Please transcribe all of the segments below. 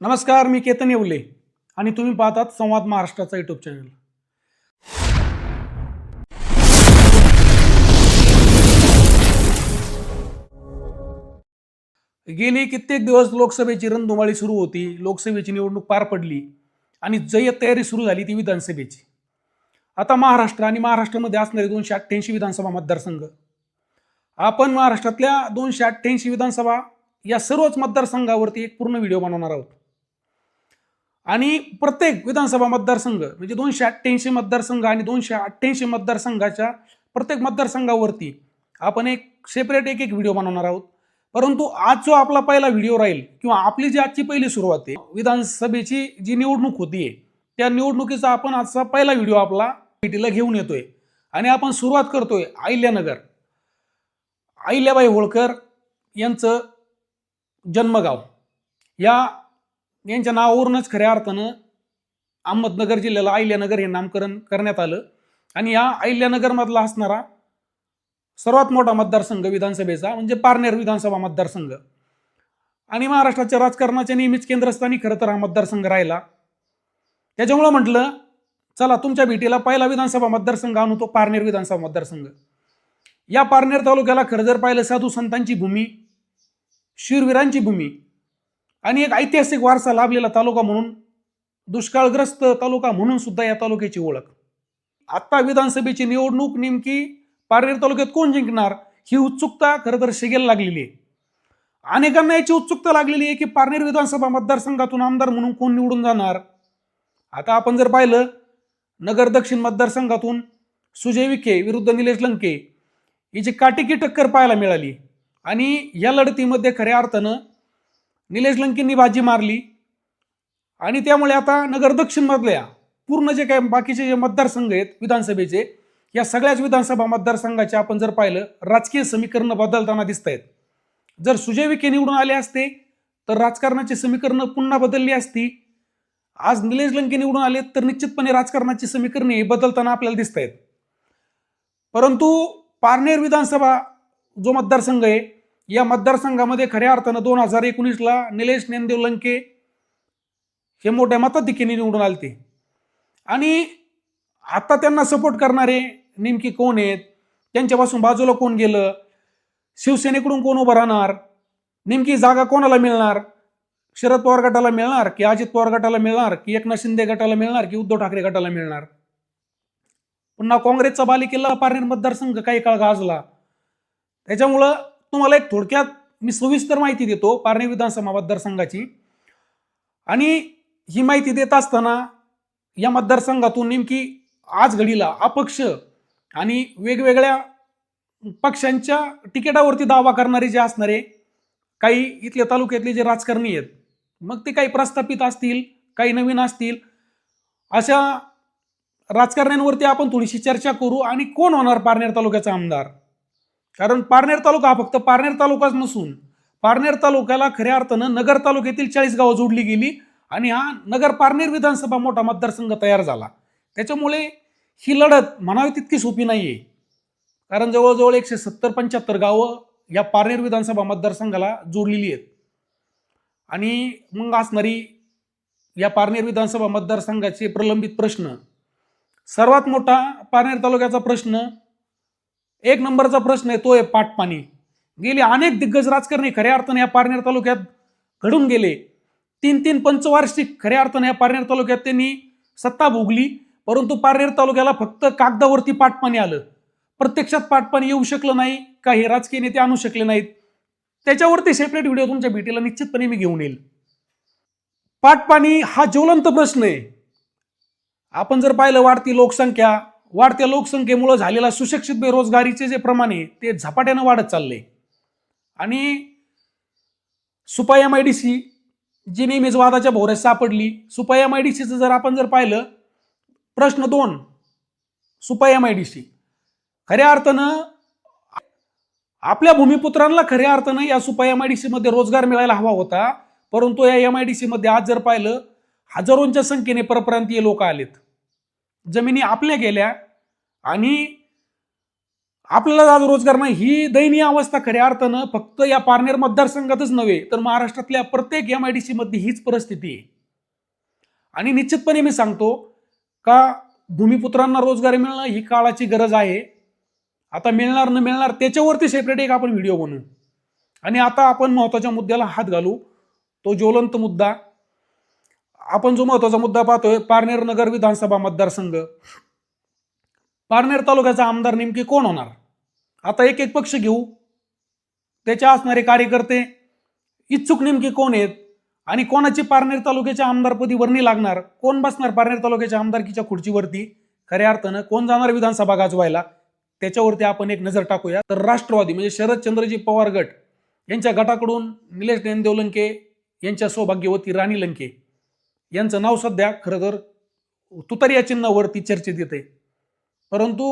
नमस्कार मी केतन येवले आणि तुम्ही पाहतात संवाद महाराष्ट्राचा युट्यूब चॅनल गेली कित्येक दिवस लोकसभेची रणधुमाळी सुरू होती लोकसभेची निवडणूक पार पडली आणि जय्यत तयारी सुरू झाली ती विधानसभेची. आता महाराष्ट्र आणि महाराष्ट्रामध्ये असणारे दोनशे अठ्ठ्याऐंशी विधानसभा मतदारसंघ. आपण महाराष्ट्रातल्या दोनशे अठ्ठ्याऐंशी विधानसभा या सर्वच मतदारसंघावरती एक पूर्ण व्हिडिओ बनवणार आहोत. आणि प्रत्येक विधानसभा मतदारसंघ म्हणजे दोनशे अठ्ठ्याऐंशी मतदारसंघ आणि दोनशे अठ्ठ्याऐंशी मतदारसंघाच्या प्रत्येक मतदारसंघावरती आपण एक सेपरेट एक एक व्हिडिओ बनवणार आहोत. परंतु आज जो आपला पहिला व्हिडिओ राहील किंवा आपली जी आजची पहिली सुरुवात आहे विधानसभेची जी निवडणूक होतीये त्या निवडणुकीचा आपण आजचा पहिला व्हिडिओ आपला भेटीला घेऊन येतोय. आणि आपण सुरुवात करतोय अहिल्यानगर. अहिल्याबाई होळकर यांचं जन्मगाव. या यांच्या नावावरूनच खऱ्या अर्थानं अहमदनगर जिल्ह्याला अहिल्यानगर हे नामकरण करण्यात आलं. आणि या अहिल्यानगरमधला असणारा सर्वात मोठा मतदारसंघ विधानसभेचा म्हणजे पारनेर विधानसभा मतदारसंघ. आणि महाराष्ट्राच्या राजकारणाच्या नेहमीच केंद्रस्थानी खरं तर हा मतदारसंघ राहिला. त्याच्यामुळं म्हटलं चला तुमच्या भेटीला पहिला विधानसभा मतदारसंघ आणू तो पारनेर विधानसभा मतदारसंघ. या पारनेर तालुक्याला खरं जर पाहिलं साधू संतांची भूमी शूरवीरांची भूमी आणि एक ऐतिहासिक वारसा लाभलेला तालुका म्हणून दुष्काळग्रस्त तालुका म्हणून सुद्धा या तालुक्याची ओळख. आत्ता विधानसभेची निवडणूक नेमकी पारनेर तालुक्यात कोण जिंकणार ही उत्सुकता खरं तर शिगेला लागलेली आहे. अनेकांना याची उत्सुकता लागलेली आहे की पारनेर विधानसभा मतदारसंघातून आमदार म्हणून कोण निवडून जाणार? आता आपण जर पाहिलं नगर दक्षिण मतदारसंघातून सुजय विखे विरुद्ध निलेश लंके हिची काटेकी टक्कर पाहायला मिळाली. आणि या लढतीमध्ये खऱ्या अर्थानं निलेश लंकेंनी बाजी मारली. आणि त्यामुळे आता नगर दक्षिण मधल्या पूर्ण जे काही बाकीचे जे मतदारसंघ आहेत विधानसभेचे या सगळ्याच विधानसभा मतदारसंघाचे आपण जर पाहिलं राजकीय समीकरण बदलताना दिसत आहेत जर सुजय विखे निवडून आले असते तर राजकारणाची समीकरणं पुन्हा बदलली असती. आज निलेश लंके निवडून आले तर निश्चितपणे राजकारणाची समीकरणे बदलताना आपल्याला दिसत आहेत परंतु पारनेर विधानसभा जो मतदारसंघ आहे या मतदारसंघामध्ये खऱ्या अर्थानं दोन हजार एकोणीसला निलेश ज्ञानदेव लंके हे मोठ्या मताधिक्याने निवडून आलते. आणि आता त्यांना सपोर्ट करणारे नेमके कोण आहेत? त्यांच्यापासून बाजूला कोण गेलं? शिवसेनेकडून कोण उभं राहणार? नेमकी जागा कोणाला मिळणार? शरद पवार गटाला मिळणार की अजित पवार गटाला मिळणार की एकनाथ शिंदे गटाला मिळणार की उद्धव ठाकरे गटाला मिळणार? पुन्हा काँग्रेसचा बालिकेला पारनेर मतदारसंघ काही काळ गाजला. त्याच्यामुळं तुम्हाला एक थोडक्यात मी सविस्तर माहिती देतो पारणे विधानसभा मतदारसंघाची. आणि ही माहिती देत असताना या मतदारसंघातून नेमकी आज घडीला अपक्ष आणि वेगवेगळ्या पक्षांच्या तिकिटावरती दावा करणारे जे असणारे काही इथल्या तालुक्यातले जे राजकारणी आहेत मग ते काही प्रस्थापित असतील काही नवीन असतील अशा राजकारण्यांवरती आपण थोडीशी चर्चा करू आणि कोण होणार पारनेर तालुक्याचा आमदार? कारण पारनेर तालुका हा फक्त पारनेर तालुकाच नसून पारनेर तालुक्याला खऱ्या अर्थानं नगर तालुक्यातील चाळीस गावं जोडली गेली आणि हा नगर पारनेर विधानसभा मोठा मतदारसंघ तयार झाला. त्याच्यामुळे ही लढत म्हणावी तितकी सोपी नाही आहे कारण जवळजवळ एकशे सत्तर पंच्याहत्तर गावं या पारनेर विधानसभा मतदारसंघाला जोडलेली आहेत. आणि मग असणारी या पारनेर विधानसभा मतदारसंघाचे प्रलंबित प्रश्न. सर्वात मोठा पारनेर तालुक्याचा प्रश्न एक नंबरचा प्रश्न आहे तो आहे पाटपाणी. गेले अनेक दिग्गज राजकारणी खऱ्या अर्थाने या पारनेर तालुक्यात घडून गेले. तीन तीन पंचवार्षिक खऱ्या अर्थाने या पारनेर तालुक्यात त्यांनी सत्ता भोगली परंतु पारनेर तालुक्याला फक्त कागदावरती पाटपाणी आलं. प्रत्यक्षात पाटपाणी येऊ शकलं नाही काही राजकीय नेते आणू शकले नाहीत. त्याच्यावरती सेपरेट व्हिडिओ तुमच्या भेटीला निश्चितपणे मी घेऊन येईल. पाटपाणी हा ज्वलंत प्रश्न आहे. आपण जर पाहिलं वाढती लोकसंख्या वाढत्या लोकसंख्येमुळे झालेला सुशिक्षित बेरोजगारीचे जे प्रमाण आहे ते झपाट्यानं वाढत चाललंय. आणि Supa M I D C जी नेहमीच वादाच्या भोवऱ्यात सापडली सुपा एम आय डी सीचं जर आपण जर पाहिलं प्रश्न दोन Supa M I D C खऱ्या अर्थानं आपल्या भूमिपुत्रांना खऱ्या अर्थानं या सुपा एम आय डी सीमध्ये रोजगार मिळायला हवा होता परंतु या एम आय डी सीमध्ये आज जर पाहिलं हजारोंच्या संख्येने परप्रांतीय लोक आलेत. जमिनी आपल्या गेल्या आणि आपल्याला आज रोजगार नाही ही दयनीय अवस्था खऱ्या अर्थानं फक्त या पारनेर मतदारसंघातच नव्हे तर महाराष्ट्रातल्या प्रत्येक एम आय डी सी मध्ये हीच परिस्थिती आहे. आणि निश्चितपणे मी सांगतो का भूमिपुत्रांना रोजगार मिळणं ही काळाची गरज आहे. आता मिळणार न मिळणार त्याच्यावरती सेपरेट एक आपण व्हिडिओ बनवू. आणि आता आपण महत्त्वाच्या मुद्द्याला हात घालू. तो ज्वलंत मुद्दा. आपण जो महत्त्वाचा मुद्दा पाहतोय पारनेर नगर विधानसभा मतदारसंघ. पारनेर तालुक्याचा आमदार नेमके कोण होणार? आता एक एक पक्ष घेऊ. त्याचे असणारे कार्यकर्ते इच्छुक नेमके कोण आहेत? आणि कोणाची पारनेर तालुक्याच्या आमदारपदी वर्णी लागणार? कोण बसणार पारनेर तालुक्याच्या आमदारकीच्या खुर्चीवरती? खऱ्या अर्थानं कोण जाणार विधानसभा गाजवायला? त्याच्यावरती आपण एक नजर टाकूया. तर राष्ट्रवादी म्हणजे शरदचंद्रजी पवार गट यांच्या गटाकडून निलेश ज्ञानदेव लंके यांच्या सौभाग्यवती राणी लंके. यांचं नाव सध्या खरं तर तुतारी या चिन्हावरती चर्चेत येते परंतु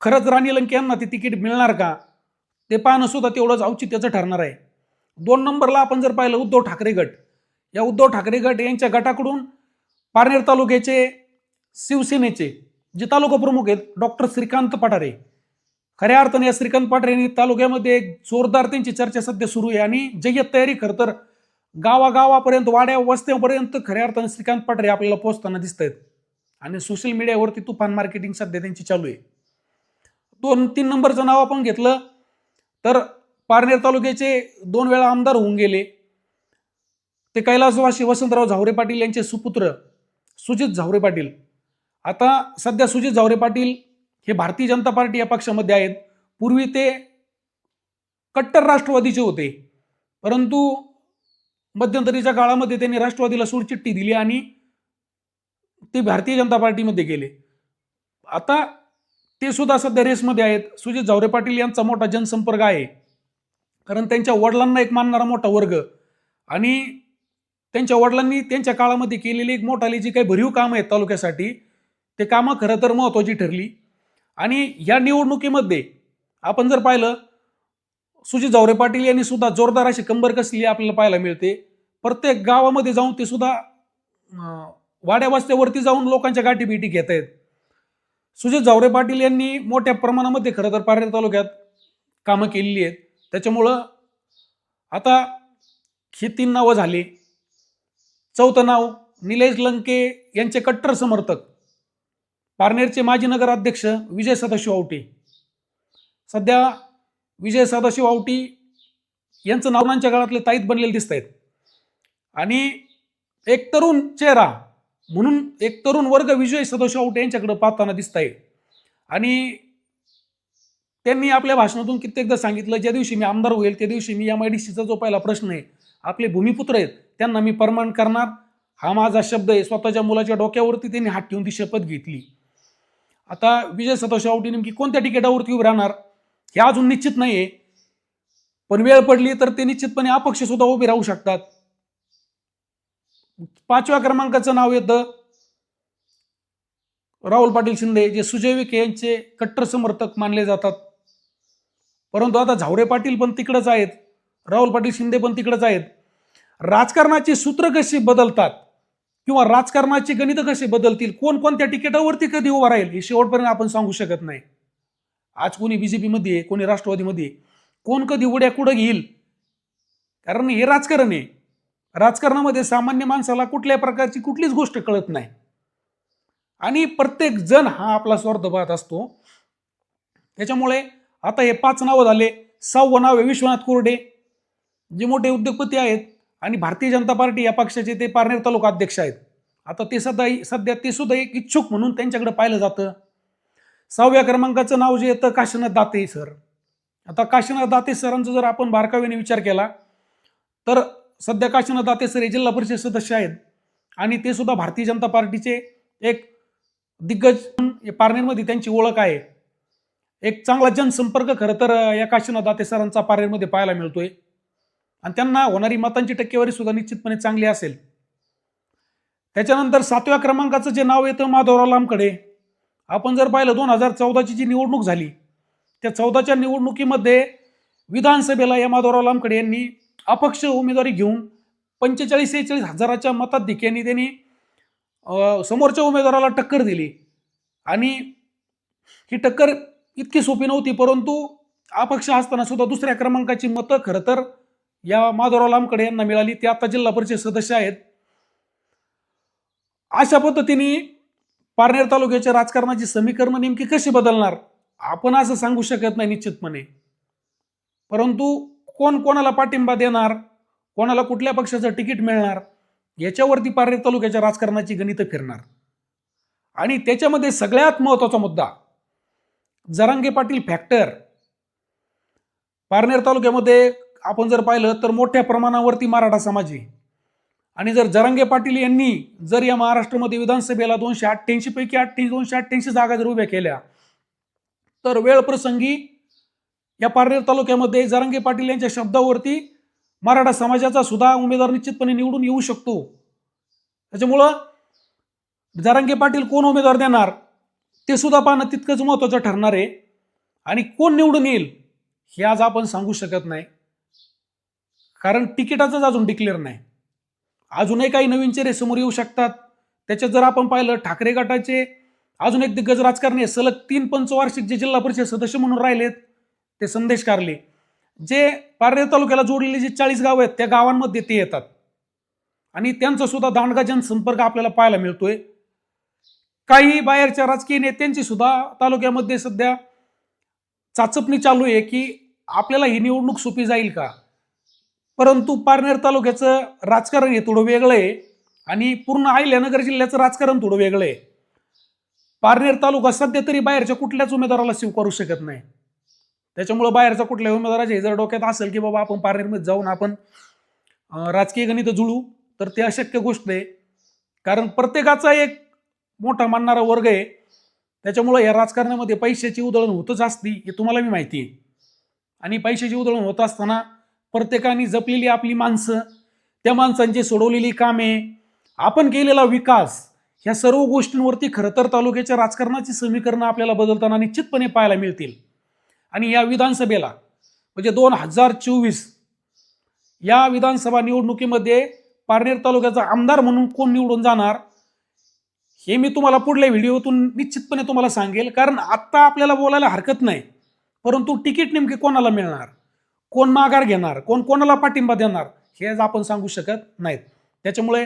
खरंच राणी लंके यांना ते तिकीट मिळणार का? ते पाहणं सुद्धा तेवढंच औचित्याचं ठरणार आहे. दोन नंबरला आपण जर पाहिलं उद्धव ठाकरे गट. या उद्धव ठाकरे गट यांच्या गटाकडून पारनेर तालुक्याचे शिवसेनेचे जे तालुका प्रमुख आहेत डॉक्टर श्रीकांत पठारे. खऱ्या अर्थाने या श्रीकांत पठारे यांनी तालुक्यामध्ये एक जोरदार त्यांची चर्चा सध्या सुरू आहे आणि जय्यत तयारी खरं तर गावागावापर्यंत वाड्या वस्त्यापर्यंत खऱ्या अर्थाने श्रीकांत पठारे आपल्याला पोहोचताना दिसत आहेत आणि सोशल मीडियावरती तुफान मार्केटिंग सध्या त्यांची चालू आहे. दोन तीन नंबरचं नाव आपण घेतलं तर पारनेर तालुक्याचे दोन वेळा आमदार होऊन गेले. ते कैलासवासी वसंतराव झावरे पाटील यांचे सुपुत्र सुजित झावरे पाटील. आता सध्या सुजित झावरे पाटील हे भारतीय जनता पार्टी या पक्षामध्ये आहेत. पूर्वी ते कट्टर राष्ट्रवादीचे होते. परंतु मध्यंतरीच्या काळामध्ये त्यांनी राष्ट्रवादीला सोडचिठ्ठी दिली आणि ते भारतीय जनता पार्टीमध्ये गेले. आता ते सुद्धा सध्या रेसमध्ये आहेत. सुजित जावरे पाटील यांचा मोठा जनसंपर्क आहे. कारण त्यांच्या वडिलांना एक मानणारा मोठा वर्ग. आणि त्यांच्या वडिलांनी त्यांच्या काळामध्ये केलेली एक मोठाली जी काही भरीव कामं आहेत तालुक्यासाठी ते कामं खरं तर महत्त्वाची ठरली. आणि या निवडणुकीमध्ये आपण जर पाहिलं सुजित जावरे पाटील यांनी सुद्धा जोरदार अशी कंबर कसली आपल्याला पाहायला मिळते. प्रत्येक गावामध्ये जाऊन ते सुद्धा वाड्या वस्त्यावरती जाऊन लोकांच्या गाठी भेटी घेत आहेत. सुजित जावरे पाटील यांनी मोठ्या प्रमाणामध्ये खरं तर पारनेर तालुक्यात कामं केलेली आहेत. त्याच्यामुळं आता ही तीन नावं झाली. चौथं नाव निलेश लंके यांचे कट्टर समर्थक. पारनेरचे माजी नगराध्यक्ष विजय सदाशिव आवटे. सध्या विजय सदाशिव आवटी यांचं नावनांच्या काळातले ताईत बनलेले दिसत आहेत आणि एक तरुण चेहरा म्हणून एक तरुण वर्ग विजय सदाशिव आवटे यांच्याकडे पाहताना दिसत आहे आणि त्यांनी आपल्या भाषणातून कित्येकदा सांगितलं ज्या दिवशी मी आमदार होईल त्या दिवशी मी एम आय डी सीचा जो पहिला प्रश्न आहे आपले भूमिपुत्र आहेत त्यांना मी परमान करणार. हा माझा शब्द आहे. स्वतःच्या मुलाच्या डोक्यावरती त्यांनी हात ठेवून ती शपथ घेतली. आता विजय सतोष आवटी नेमकी कोणत्या तिकिटावरती उभी राहणार हे अजून निश्चित नाही आहे पण वेळ पडली तर ते निश्चितपणे अपक्ष सुद्धा उभे राहू शकतात. पाचव्या क्रमांकाचं नाव येतं राहुल पाटील शिंदे जे सुजय विखे यांचे कट्टर समर्थक मानले जातात. परंतु आता झावरे पाटील पण तिकडंच आहेत राहुल पाटील शिंदे पण तिकडंच आहेत. राजकारणाची सूत्र कशी बदलतात किंवा राजकारणाची गणित कशी बदलतील कोण कोणत्या तिकिटावरती कधी उभा राहील हे शेवटपर्यंत आपण सांगू शकत नाही. आज कोणी बीजेपीमध्ये कोणी राष्ट्रवादीमध्ये कोण कधी उड्या कुठं घेईल? कारण हे राजकारण आहे. राजकारणामध्ये सामान्य माणसाला कुठल्या प्रकारची कुठलीच गोष्ट कळत नाही. आणि प्रत्येक जण हा आपला स्वार्थ पाहत असतो. त्याच्यामुळे आता हे पाच नावं झाले. सहावं नाव आहे विश्वनाथ कोरडे जे मोठे उद्योगपती आहेत आणि भारतीय जनता पार्टी या पक्षाचे ते पारनेर तालुका अध्यक्ष आहेत. आता ते सध्या सध्या ते सुद्धा एक इच्छुक म्हणून त्यांच्याकडे पाहिलं जातं. सहाव्या क्रमांकाचं नाव जे येतं काशीनाथ दाते सर. आता काशीनाथ दाते सरांचा जर आपण बारकाव्याने विचार केला तर सध्या काशीनाथ दाते सर हे जिल्हा परिषद सदस्य आहेत. आणि ते सुद्धा भारतीय जनता पार्टीचे एक दिग्गज पारनेरमध्ये त्यांची ओळख आहे. एक चांगला जनसंपर्क खरं तर या काशीनाथ दाते सरांचा पारनेरमध्ये पाहायला मिळतोय. आणि त्यांना होणारी मतांची टक्केवारी सुद्धा निश्चितपणे चांगली असेल. त्याच्यानंतर सातव्या क्रमांकाचं जे नाव येतं माधवराव लांबकडे. आपण जर पाहिलं दोन हजार चौदाची जी निवडणूक झाली त्या चौदाच्या निवडणुकीमध्ये विधानसभेला या माधवराव लांबकडे यांनी अपक्ष उमेदवारी घेऊन पंचेचाळीस सेहेचाळीस हजाराच्या मताधिक्याने त्यांनी समोरच्या उमेदवाराला टक्कर दिली. आणि ही टक्कर इतकी सोपी नव्हती परंतु अपक्ष असताना सुद्धा दुसऱ्या क्रमांकाची मतं खरं तर या माधवराव लांबकडे यांना मिळाली. ते आता जिल्हा परिषद सदस्य आहेत. अशा पद्धतीने पारनेर तालुक्याच्या राजकारणाची समीकरणं नेमकी कशी बदलणार? आपण असं सांगू शकत नाही निश्चितपणे. परंतु कोण कोणाला पाठिंबा देणार? कोणाला कुठल्या पक्षाचं तिकीट मिळणार? याच्यावरती पारनेर तालुक्याच्या राजकारणाची गणितं फिरणार. आणि त्याच्यामध्ये सगळ्यात महत्त्वाचा मुद्दा जरांगे पाटील फॅक्टर पारनेर तालुक्यामध्ये आपण जर पाहिलं तर मोठ्या प्रमाणावरती मराठा समाज आहे. आणि जर जरांगे पाटील यांनी जर या महाराष्ट्रामध्ये विधानसभेला दोनशे अठ्ठ्याऐंशी पैकी अठ्ठ्याऐंशी दोनशे अठ्ठ्याऐंशी जागा जर उभ्या केल्या तर वेळ प्रसंगी या पारनेर तालुक्यामध्ये जारंगे पाटील यांच्या शब्दावरती मराठा समाजाचा सुद्धा उमेदवार निश्चितपणे निवडून येऊ शकतो. त्याच्यामुळं जारंगे पाटील कोण उमेदवार देणार ते सुद्धा पाहणं तितकंच महत्त्वाचं ठरणार आहे. आणि कोण निवडून येईल हे आज आपण सांगू शकत नाही. कारण तिकिटाचंच अजून डिक्लेअर नाही. अजूनही काही नवीन चेहरे समोर येऊ शकतात. त्याच्यात जर आपण पाहिलं ठाकरे गटाचे अजून एक दिग्गज राजकारणी आहे, सलग तीन पंचवार्षिक जे जिल्हा परिषद सदस्य म्हणून राहिलेत ते संदेश कारले. जे पारनेर तालुक्याला जोडलेले जे चाळीस गाव आहेत त्या गावांमध्ये ते येतात. आणि त्यांचा सुद्धा दांडगा जनसंपर्क आपल्याला पाहायला मिळतोय. काही बाहेरच्या राजकीय नेत्यांची सुद्धा तालुक्यामध्ये सध्या चाचपणी चालू आहे की आपल्याला ही निवडणूक सोपी जाईल का? परंतु पारनेर तालुक्याचं राजकारण हे थोडं वेगळं आहे आणि पूर्ण अहिल्यानगर जिल्ह्याचं राजकारण थोडं वेगळं आहे. पारनेर तालुका सध्या तरी बाहेरच्या कुठल्याच उमेदवाराला स्वीकारू शकत नाही. त्याच्यामुळं बाहेरचा कुठल्याही उमेदवाराच्या जर डोक्यात असेल की बाबा आपण पारनेरमध्ये जाऊन आपण राजकीय गणित जुळू तर ते अशक्य गोष्ट आहे. कारण प्रत्येकाचा एक मोठा मानणारा वर्ग आहे. त्याच्यामुळं या राजकारणामध्ये पैशाची उधळण होतच असती हे तुम्हाला मी माहिती आहे. आणि पैशाची उधळण होत असताना प्रत्येकाने जपलेली आपली माणसं त्या माणसांची सोडवलेली कामे आपण केलेला विकास ह्या सर्व गोष्टींवरती खरं तर तालुक्याच्या राजकारणाची समीकरणं आपल्याला बदलताना निश्चितपणे पाहायला मिळतील. आणि या विधानसभेला म्हणजे दोन हजार चोवीस या विधानसभा निवडणुकीमध्ये पारनेर तालुक्याचा आमदार म्हणून कोण निवडून जाणार हे मी तुम्हाला पुढल्या व्हिडिओतून निश्चितपणे तुम्हाला सांगेल. कारण आत्ता आपल्याला बोलायला हरकत नाही परंतु तिकीट नेमके कोणाला मिळणार कोण माघार घेणार कोण कोणाला पाठिंबा देणार हे आपण सांगू शकत नाहीत. त्याच्यामुळे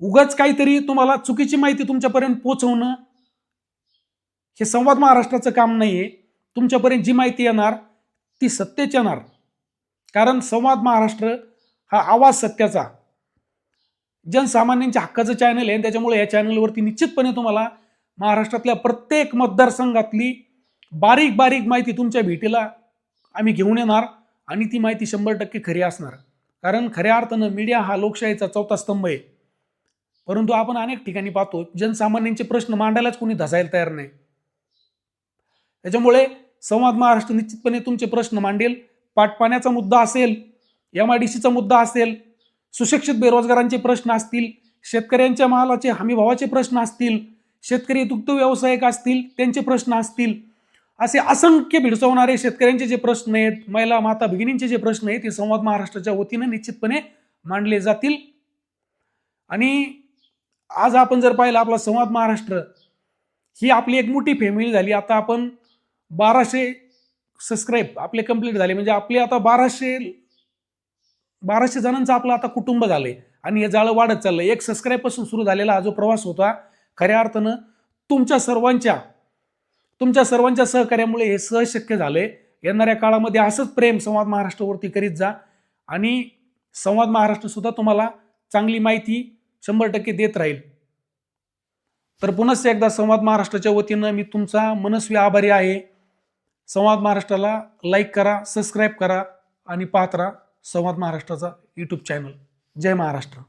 उगाच काहीतरी तुम्हाला चुकीची माहिती तुमच्यापर्यंत पोहोचवणं हे संवाद महाराष्ट्राचं काम नाही आहे तुमच्यापर्यंत जी माहिती येणार ती सत्तेच येणार. कारण संवाद महाराष्ट्र हा आवाज सत्याचा. जनसामान्यांच्या हक्काचं चॅनल आहे त्याच्यामुळे या चॅनलवरती निश्चितपणे तुम्हाला महाराष्ट्रातल्या प्रत्येक मतदारसंघातली बारीक बारीक माहिती तुमच्या भेटीला आम्ही घेऊन येणार आणि ती माहिती शंभर टक्के खरी असणार. कारण खऱ्या अर्थानं मीडिया हा लोकशाहीचा चौथा स्तंभ आहे. परंतु आपण अनेक ठिकाणी पाहतो जनसामान्यांचे प्रश्न मांडायलाच कोणी धसायला तयार नाही. त्याच्यामुळे संवाद महाराष्ट्र निश्चितपणे तुमचे प्रश्न मांडेल पाटपाण्याचा मुद्दा असेल एम आय डी सीचा मुद्दा असेल सुशिक्षित बेरोजगारांचे प्रश्न असतील शेतकऱ्यांच्या मालाचे हमीभावाचे प्रश्न असतील शेतकरी दुग्ध व्यावसायिक असतील त्यांचे प्रश्न असतील असे असंख्य भिडसवणारे शेतकऱ्यांचे जे प्रश्न आहेत महिला माता भगिनींचे जे प्रश्न आहेत ते संवाद महाराष्ट्राच्या वतीनं निश्चितपणे मांडले जातील. आणि आज आपण जर पाहिलं आपला संवाद महाराष्ट्र ही आपली एक मोठी फॅमिली झाली. आता आपण बाराशे सबस्क्राईब आपले कंप्लीट झाले. म्हणजे आपले आता बाराशे बाराशे जणांचं आपलं आता कुटुंब झाले आणि हे जाळं वाढत चाललं एक सबस्क्राईबपासून सुरू झालेला हा जो प्रवास होता खऱ्या अर्थानं तुमच्या सर्वांच्या तुमच्या सर्वांच्या सहकार्यामुळे हे सहज शक्य झालंय. येणाऱ्या काळामध्ये असंच प्रेम संवाद महाराष्ट्रावरती करीत जा. आणि संवाद महाराष्ट्र सुद्धा तुम्हाला चांगली माहिती शंभर टक्के देत राहील. तर पुनश्च एकदा संवाद महाराष्ट्राच्या वतीनं मी तुमचा मनस्वी आभारी आहे. संवाद महाराष्ट्राला लाईक करा सबस्क्राईब करा आणि पाहत राहा संवाद महाराष्ट्राचा यूट्यूब चॅनल जय महाराष्ट्र.